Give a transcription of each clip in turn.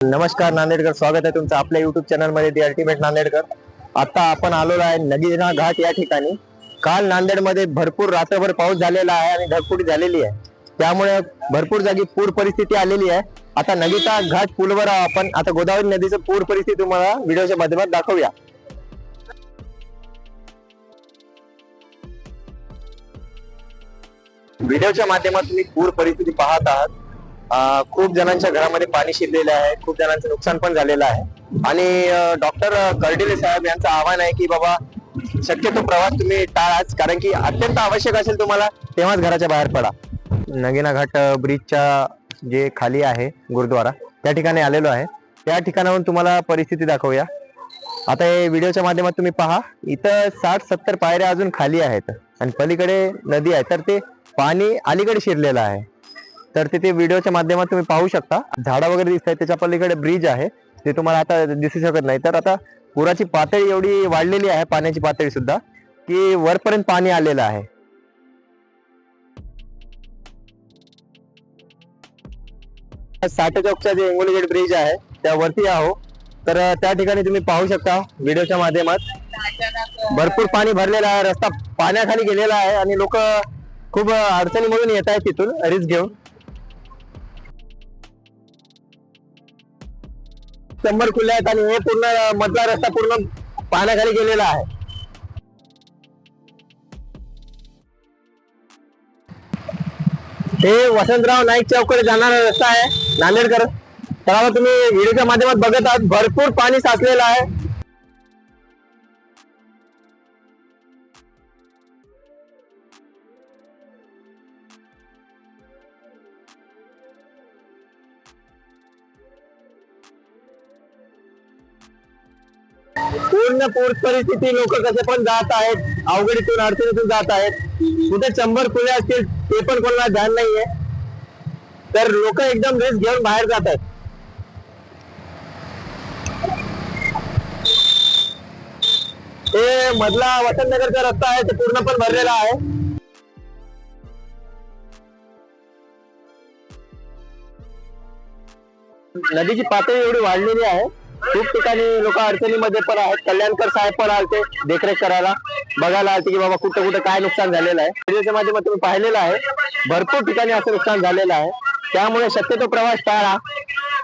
नमस्कार नांदेडकर स्वागत आहे तुमचं आपल्या युट्यूब चॅनलमध्ये दी अल्टिमेट नांदेडकर. आता आपण आलेलो आहे नदीना घाट या ठिकाणी. काल नांदेडमध्ये भरपूर रात्रभर पाऊस झालेला आहे आणि ढगफुटी झालेली आहे. त्यामुळे भरपूर जागी पूर परिस्थिती आलेली आहे. आता नदीचा घाट पूलवर आपण. आता गोदावरी नदीचं पूर परिस्थिती तुम्हाला व्हिडिओच्या माध्यमात दाखवूया. व्हिडिओच्या माध्यमात तुम्ही पूर परिस्थिती पाहत आहात. खूप जणांच्या घरामध्ये पाणी शिरलेलं आहे खूप जणांचं नुकसान पण झालेलं आहे. आणि डॉक्टर कर्डिले साहेब यांचं आव्हान आहे की बाबा शक्यतो प्रवास तुम्ही टाळाच कारण की अत्यंत आवश्यक असेल तुम्हाला तेव्हाच घराच्या बाहेर पडा. नगिना घाट ब्रिजच्या जे खाली आहे गुरुद्वारा त्या ठिकाणी आलेलो आहे. त्या ठिकाणाहून तुम्हाला परिस्थिती दाखवूया. आता हे व्हिडिओच्या माध्यमात तुम्ही पहा इथं साठ सत्तर पायऱ्या अजून खाली आहेत. आणि पलीकडे नदी आहे तर ते पाणी अलीकडे शिरलेलं आहे. तर तिथे व्हिडिओच्या माध्यमात तुम्ही पाहू शकता. झाडं वगैरे दिसत आहेत त्याच्या पलीकडे ब्रिज आहे. ते तुम्हाला आता दिसू शकत नाही. तर आता पुराची पातळी एवढी वाढलेली आहे पाण्याची पातळी सुद्धा की वरपर्यंत पाणी आलेलं आहे. साठे चौकचा जे हिंगोली गेट ब्रिज आहे त्यावरती आहो. तर त्या ठिकाणी तुम्ही पाहू शकता व्हिडिओच्या माध्यमात. भरपूर पाणी भरलेलं आहे रस्ता पाण्याखाली गेलेला आहे आणि लोक खूप अडचणीमधून येत आहेत तिथून रिस्क घेऊन. शंभर खुले आहेत आणि हे पूर्ण मधला रस्ता पूर्ण पाण्याखाली गेलेला आहे. हे वसंतराव नाईक चौकडे जाणारा रस्ता आहे नांदेडकर. तर तुम्ही व्हिडिओच्या माध्यमात बघत आहात भरपूर पाणी साचलेलं आहे. पूर्ण पूर परिस्थिती लोक कसे पण जात आहेत अवघडीतून अडचणीतून जात आहेत. कुठे शंभर खुले असतील ते पण कोणाला ध्यान नाहीये. तर लोक एकदम रिस्क घेऊन बाहेर जात आहेत. हे मधला वसंतनगरचा रस्ता आहे ते पूर्ण पण भरलेला आहे. नदीची पातळी एवढी वाढलेली आहे. खूप ठिकाणी लोक अडचणीमध्ये पण आहेत. कल्याणकर साहेब पण आलते देखरेख करायला. बघायला आलते की बाबा कुठं कुठं काय नुकसान झालेलं आहे. व्हिडिओच्या माध्यमातून तुम्ही पाहिलेलं आहे. भरपूर ठिकाणी असं नुकसान झालेलं आहे. त्यामुळे शक्यतो प्रवास टाळा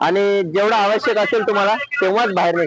आणि जेवढा आवश्यक असेल तुम्हाला तेव्हाच बाहेर निघा.